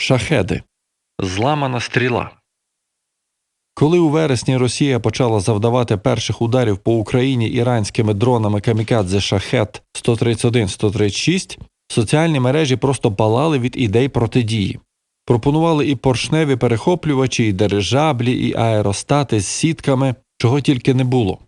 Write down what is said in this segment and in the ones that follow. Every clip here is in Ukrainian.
Шахеди. Зламана стріла. Коли у вересні Росія почала завдавати перших ударів по Україні іранськими дронами камікадзе Шахет 131-136, соціальні мережі просто палали від ідей протидії. Пропонували і поршневі перехоплювачі, і дирижаблі, і аеростати з сітками, чого тільки не було.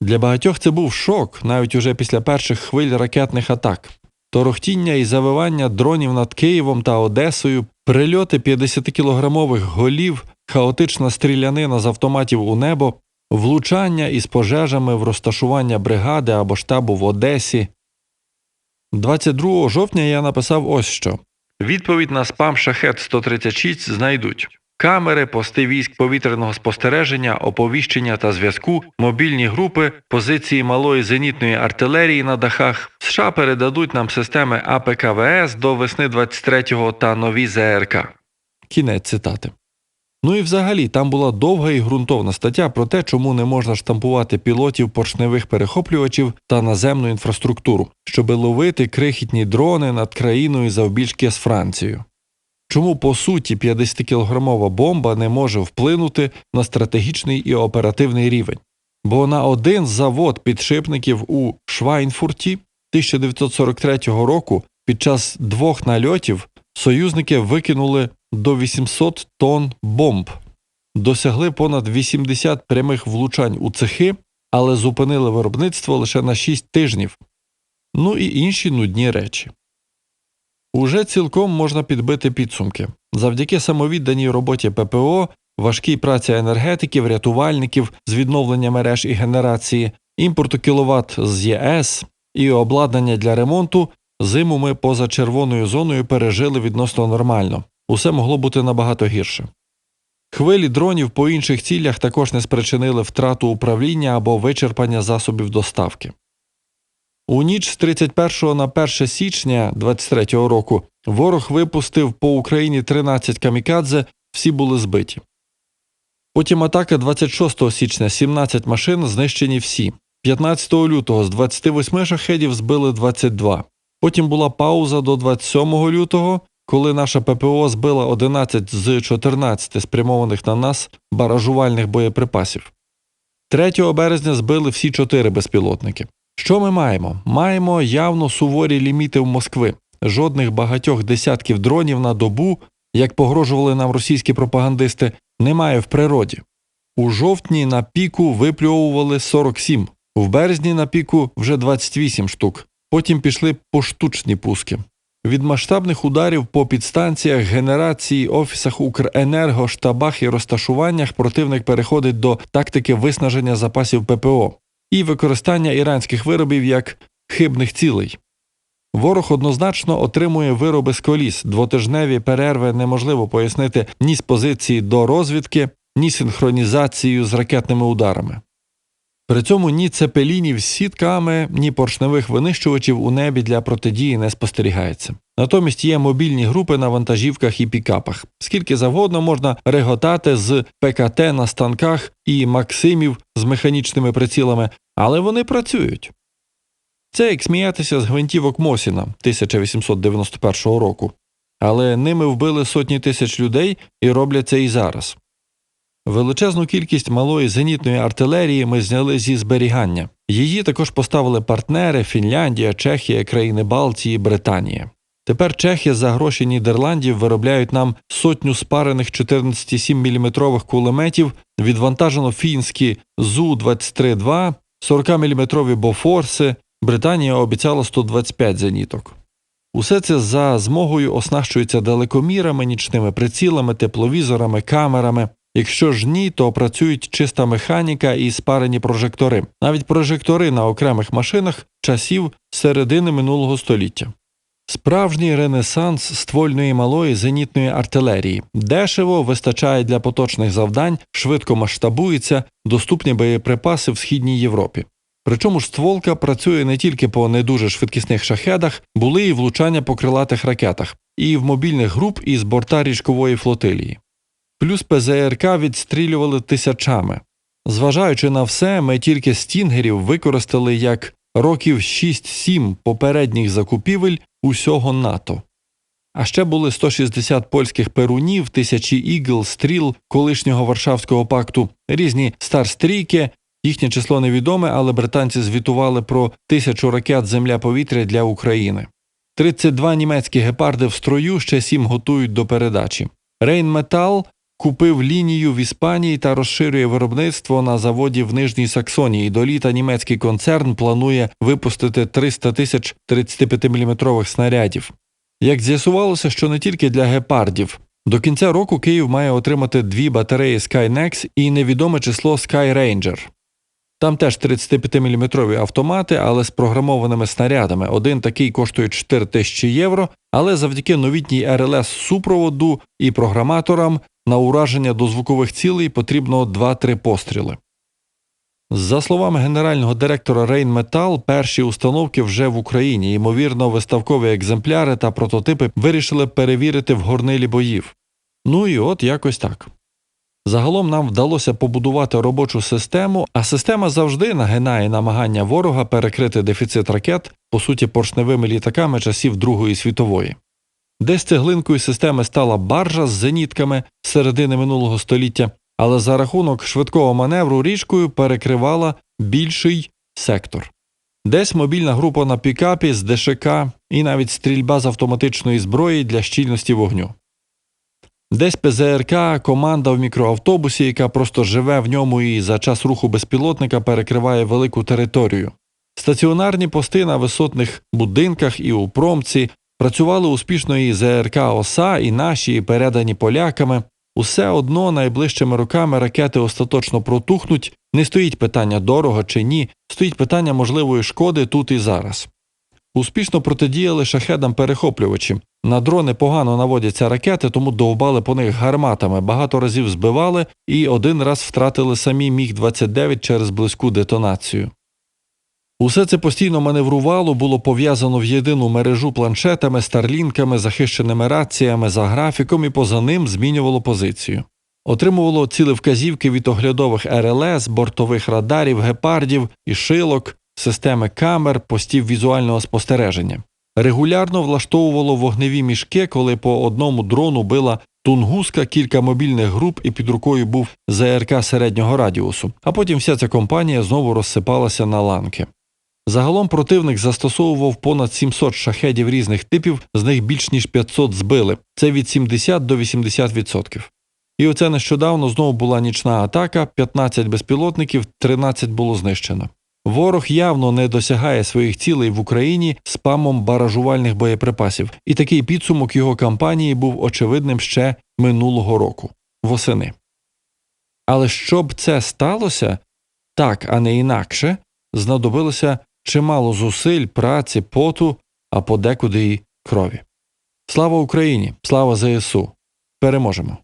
Для багатьох це був шок, навіть уже після перших хвиль ракетних атак. Торохтіння і завивання дронів над Києвом та Одесою, прильоти 50-кілограмових голів, хаотична стрілянина з автоматів у небо, влучання із пожежами в розташування бригади або штабу в Одесі. 22 жовтня я написав ось що. Відповідь на спам Шахет 136 знайдуть. Камери, пости військ повітряного спостереження, оповіщення та зв'язку, мобільні групи, позиції малої зенітної артилерії на дахах. США передадуть нам системи АПКВС до весни 23-го та нові ЗРК. Кінець цитати. Ну і взагалі там була довга і ґрунтовна стаття про те, чому не можна штампувати пілотів поршневих перехоплювачів та наземну інфраструктуру, щоби ловити крихітні дрони над країною завбільшки з Францією. Чому по суті 50-кілограмова бомба не може вплинути на стратегічний і оперативний рівень? Бо на один завод підшипників у Швайнфурті 1943 року під час двох нальотів союзники викинули до 800 тонн бомб, досягли понад 80 прямих влучань у цехи, але зупинили виробництво лише на 6 тижнів. Ну і інші нудні речі. Уже цілком можна підбити підсумки. Завдяки самовідданій роботі ППО, важкій праці енергетиків, рятувальників з відновлення мереж і генерації, імпорту кіловат з ЄС і обладнання для ремонту, зиму ми поза червоною зоною пережили відносно нормально. Усе могло бути набагато гірше. Хвилі дронів по інших цілях також не спричинили втрату управління або вичерпання засобів доставки. У ніч з 31 на 1 січня 23 року ворог випустив по Україні 13 камікадзе, всі були збиті. Потім атака 26 січня 17 машин знищені всі. 15 лютого з 28 шахедів збили 22. Потім була пауза до 27 лютого, коли наша ППО збила 11 з 14 спрямованих на нас баражувальних боєприпасів. 3 березня збили всі чотири безпілотники. Що ми маємо? Маємо явно суворі ліміти в Москви. Жодних багатьох десятків дронів на добу, як погрожували нам російські пропагандисти, немає в природі. У жовтні на піку випльовували 47, в березні на піку вже 28 штук. Потім пішли поштучні пуски. Від масштабних ударів по підстанціях, генерації, офісах Укренерго, штабах і розташуваннях противник переходить до тактики виснаження запасів ППО і використання іранських виробів як хибних цілей. Ворог однозначно отримує вироби з коліс, двотижневі перерви неможливо пояснити ні з позиції до розвідки, ні синхронізацією з ракетними ударами. При цьому ні цепелінів з сітками, ні поршневих винищувачів у небі для протидії не спостерігається. Натомість є мобільні групи на вантажівках і пікапах. Скільки завгодно можна реготати з ПКТ на станках і Максимів з механічними прицілами, але вони працюють. Це як сміятися з гвинтівок Мосіна 1891 року. Але ними вбили сотні тисяч людей і роблять це і зараз. Величезну кількість малої зенітної артилерії ми зняли зі зберігання. Її також поставили партнери Фінляндія, Чехія, країни Балтії, Британія. Тепер чехи за гроші Нідерландів виробляють нам сотню спарених 14,7 мм кулеметів, відвантажено фінські ЗУ-23-2, 40-мм Бофорси, Британія обіцяла 125 зеніток. Усе це за змогою оснащується далекомірами, нічними прицілами, тепловізорами, камерами. Якщо ж ні, то працюють чиста механіка і спарені прожектори, навіть прожектори на окремих машинах часів середини минулого століття. Справжній ренесанс ствольної малої зенітної артилерії дешево вистачає для поточних завдань, швидко масштабується, доступні боєприпаси в східній Європі. Причому ж стволка працює не тільки по не дуже швидкісних шахедах, були і влучання по крилатих ракетах, і в мобільних груп із борта річкової флотилії. Плюс ПЗРК відстрілювали тисячами. Зважаючи на все, ми тільки стінгерів використали як років 6-7 попередніх закупівель усього НАТО. А ще були 160 польських перунів, тисячі ігл, стріл колишнього Варшавського пакту, різні старстрійки. Їхнє число невідоме, але британці звітували про тисячу ракет земля-повітря для України. 32 німецькі гепарди в строю, ще 7 готують до передачі. Рейнметал купив лінію в Іспанії та розширює виробництво на заводі в Нижній Саксонії. До літа німецький концерн планує випустити 300 тисяч 35-мм снарядів. Як з'ясувалося, що не тільки для гепардів. До кінця року Київ має отримати дві батареї Skynex і невідоме число Sky Ranger. Там теж 35-мм автомати, але з програмованими снарядами. Один такий коштує 4 тисячі євро, але завдяки новітній РЛС супроводу і програматорам на ураження до звукових цілей потрібно 2-3 постріли. За словами генерального директора Рейнметал, перші установки вже в Україні. Ймовірно, виставкові екземпляри та прототипи вирішили перевірити в горнилі боїв. Ну і от якось так. Загалом нам вдалося побудувати робочу систему, а система завжди нагинає намагання ворога перекрити дефіцит ракет, по суті, поршневими літаками часів Другої світової. Десь цеглинкою системи стала баржа з зенітками з середини минулого століття, але за рахунок швидкого маневру річкою перекривала більший сектор. Десь мобільна група на пікапі з ДШК і навіть стрільба з автоматичної зброї для щільності вогню. Десь ПЗРК, команда в мікроавтобусі, яка просто живе в ньому і за час руху безпілотника перекриває велику територію. Стаціонарні пости на висотних будинках і у промці працювали успішно і ЗРК ОСА, і наші, і передані поляками. Усе одно найближчими роками ракети остаточно протухнуть, не стоїть питання дорого чи ні, стоїть питання можливої шкоди тут і зараз. Успішно протидіяли шахедам перехоплювачі. На дрони погано наводяться ракети, тому довбали по них гарматами, багато разів збивали і один раз втратили самі Міг-29 через близьку детонацію. Усе це постійно маневрувало, було пов'язано в єдину мережу планшетами, старлінками, захищеними раціями за графіком і поза ним змінювало позицію. Отримувало ціли вказівки від оглядових РЛС, бортових радарів, гепардів і шилок, системи камер, постів візуального спостереження. Регулярно влаштовувало вогневі мішки, коли по одному дрону била тунгуска, кілька мобільних груп і під рукою був ЗРК середнього радіусу, а потім вся ця компанія знову розсипалася на ланки. Загалом противник застосовував понад 700 шахедів різних типів, з них більш ніж 500 збили. Це від 70 до 80%. І оце нещодавно знову була нічна атака, 15 безпілотників, 13 було знищено. Ворог явно не досягає своїх цілей в Україні спамом баражувальних боєприпасів, і такий підсумок його кампанії був очевидним ще минулого року восени. Але щоб це сталося так, а не інакше, знадобилося чимало зусиль, праці, поту, а подекуди й крові. Слава Україні! Слава ЗСУ! Переможемо!